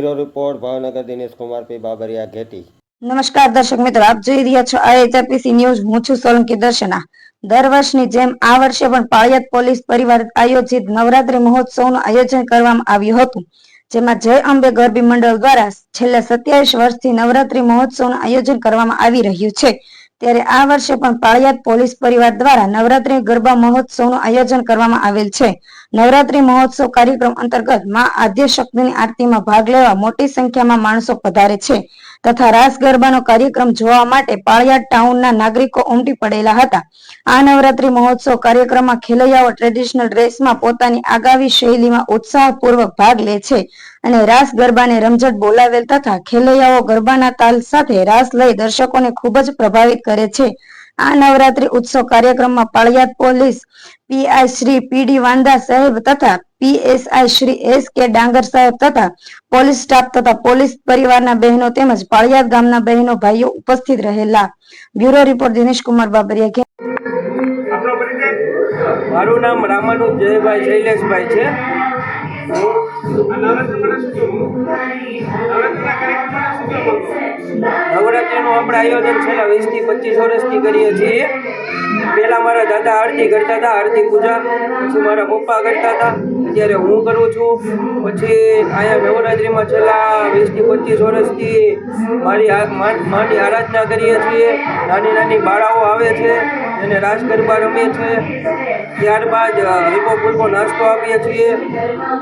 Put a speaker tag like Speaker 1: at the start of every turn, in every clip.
Speaker 1: Bureau report, Bhavnagar Dinesh Kumar, P. Babariya, Gheti.
Speaker 2: નમસ્કાર દર્શક મિત્રો, આપ જોઈ રહ્યા છો આઈએચઆરપીસી ન્યૂઝ. હું છું સોલંકી દર્શના. દર વર્ષની જેમ આ વર્ષે પણ પાળિયાદ પોલીસ પરિવાર આયોજિત નવરાત્રી મહોત્સવનું આયોજન કરવામાં આવ્યું હતું, જેમાં જય અંબે ગરબી મંડળ દ્વારા છેલ્લા સત્યાવીસ વર્ષથી નવરાત્રી મહોત્સવનું આયોજન કરવામાં આવી રહ્યું છે. ત્યારે આ વર્ષે પણ પાળિયાદ પોલીસ પરિવાર દ્વારા નવરાત્રી ગરબા મહોત્સવનું આયોજન કરવામાં આવેલ છે. નવરાત્રી મહોત્સવ કાર્યક્રમ અંતર્ગતમાં આદ્ય શક્તિની આરતીમાં ભાગ લેવા મોટી સંખ્યામાં માણસો પધારે છે. તથા રાસ ગરબાનો કાર્યક્રમ જોવા માટે પાળિયાદ ટાઉનના નાગરિકો ઉમટી પડેલા હતા. આ નવરાત્રી મહોત્સવ કાર્યક્રમમાં ખેલૈયાઓ ટ્રેડિશનલ ડ્રેસમાં પોતાની આગામી શૈલીમાં ઉત્સાહપૂર્વક ભાગ લે છે અને રાસ ગરબાને રમઝટ બોલાવેલ તથા ખેલૈયાઓ ગરબાના તાલ સાથે રાસ લઈ દર્શકોને ખૂબ જ પ્રભાવિત કરે છે. આ નવરાત્રી ઉત્સવ કાર્યક્રમમાં Paliyad police PI Shri PD Vanda સાહેબ તથા પીએસઆઈ શ્રી એસ કે ડાંગર સાહેબ તથા પોલીસ સ્ટાફ તથા પોલીસ પરિવારના બહેનો તેમજ પાળિયાદ ગામના બહેનો ભાઈઓ ઉપસ્થિત રહેલા બ્યુરો રિપોર્ટ દિનેશ કુમાર બાબરિયા.
Speaker 3: મારું નામ રામાનુ જયભાઈ શૈલેષભાઈ છે?
Speaker 4: નવરાત્રિનું
Speaker 3: આપણે આયોજન છેલ્લા વીસથી પચીસ વર્ષથી કરીએ છીએ પહેલાં મારા દાદા આરતી કરતા હતા, આરતી પૂજા પછી મારા પપ્પા કરતા હતા. અત્યારે હું કરું છું. પછી અહીંયા નવરાત્રિમાં છેલ્લા વીસથી પચીસ વર્ષથી મારી માની આરાધના કરીએ છીએ. નાની નાની બાળાઓ આવે છે, એને રાસ ગરબા રમીએ છીએ. ત્યારબાદ હલકો ફૂલકો નાસ્તો આપીએ છીએ.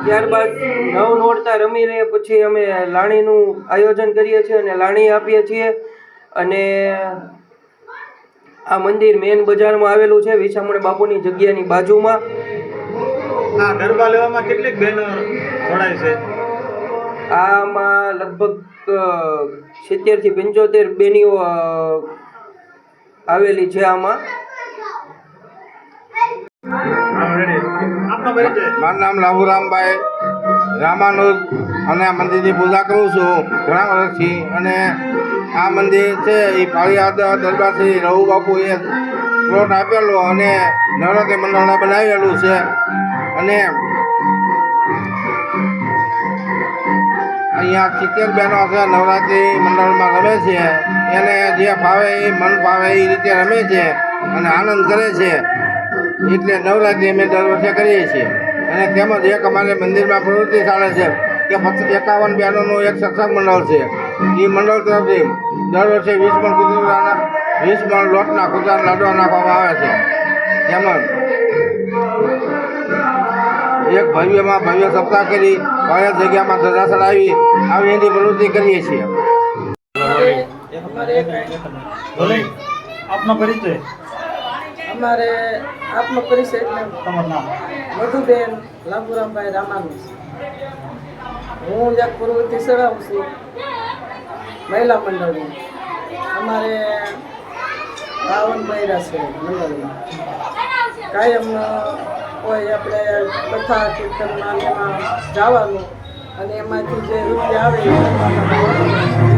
Speaker 3: ત્યારબાદ નવ નોરતા રમીને પછી અમે લાણીનું આયોજન કરીએ છીએ અને લાણી આપીએ છીએ. અને આ મંદિર મેન બજારમાં આવેલું છે વિસામણ બાપુની જગ્યાની બાજુમાં.
Speaker 4: આ ગરબા લેવામાં કેટલીક બહેનો જોડાય છે?
Speaker 3: આમાં લગભગ સિત્તેરથી પંચોતેર બેનીઓ આવેલી છે આમાં.
Speaker 5: મારું નામ લાભુરામભાઈ રામાનુજ. અને આ મંદિરની પૂજા કરું છું ઘણા વર્ષથી. અને આ મંદિર છે એ પાળિયાદ દરબાર શ્રી રઘુ બાપુએ પ્લોટ આપેલો અને નવરાત્રિ મંડળને બનાવેલું છે. અને અહીંયા સિત્તેર બહેનો છે, નવરાત્રિ મંડળમાં રમે છે. એને જે ફાવે એ મન ફાવે એ રીતે રમે છે અને આનંદ કરે છે. એટલે નવરાત્રિ અમે દર વર્ષે કરીએ છીએ. અને તેમજ એક અમારે મંદિરમાં પ્રવૃત્તિ ચાલે છે. કે ફક્ત એકાવન બહેનોનું એક સત્સંગ મંડળ છે. એ મંડળ તરફથી દર વર્ષે વીસ મણ કુતરાના વીસ મણ લોટના કુતરા લાડવા નાખવામાં આવે છે. તેમજ એક ભવ્યમાં ભવ્ય સપ્તાહ કરી ભવ્ય જગ્યામાં ધજા ચડાવી આવી એની પ્રવૃત્તિ કરીએ છીએ.
Speaker 4: આપનો પરિચય.
Speaker 6: અમારે આપનો પરિચય એટલે
Speaker 4: તમારું નામ?
Speaker 6: મધુબેન લાભુરામભાઈ રામાનુજ. હું એક પૂર્વથી ચડાવું છું, મહિલા મંડળની અમારે બાવન બૈરા છે મંડળમાં. કાયમ, કોઈ આપણે કથા કીર્તનમાં એમાં જવાનું અને એમાંથી જે રૂપિયા આવે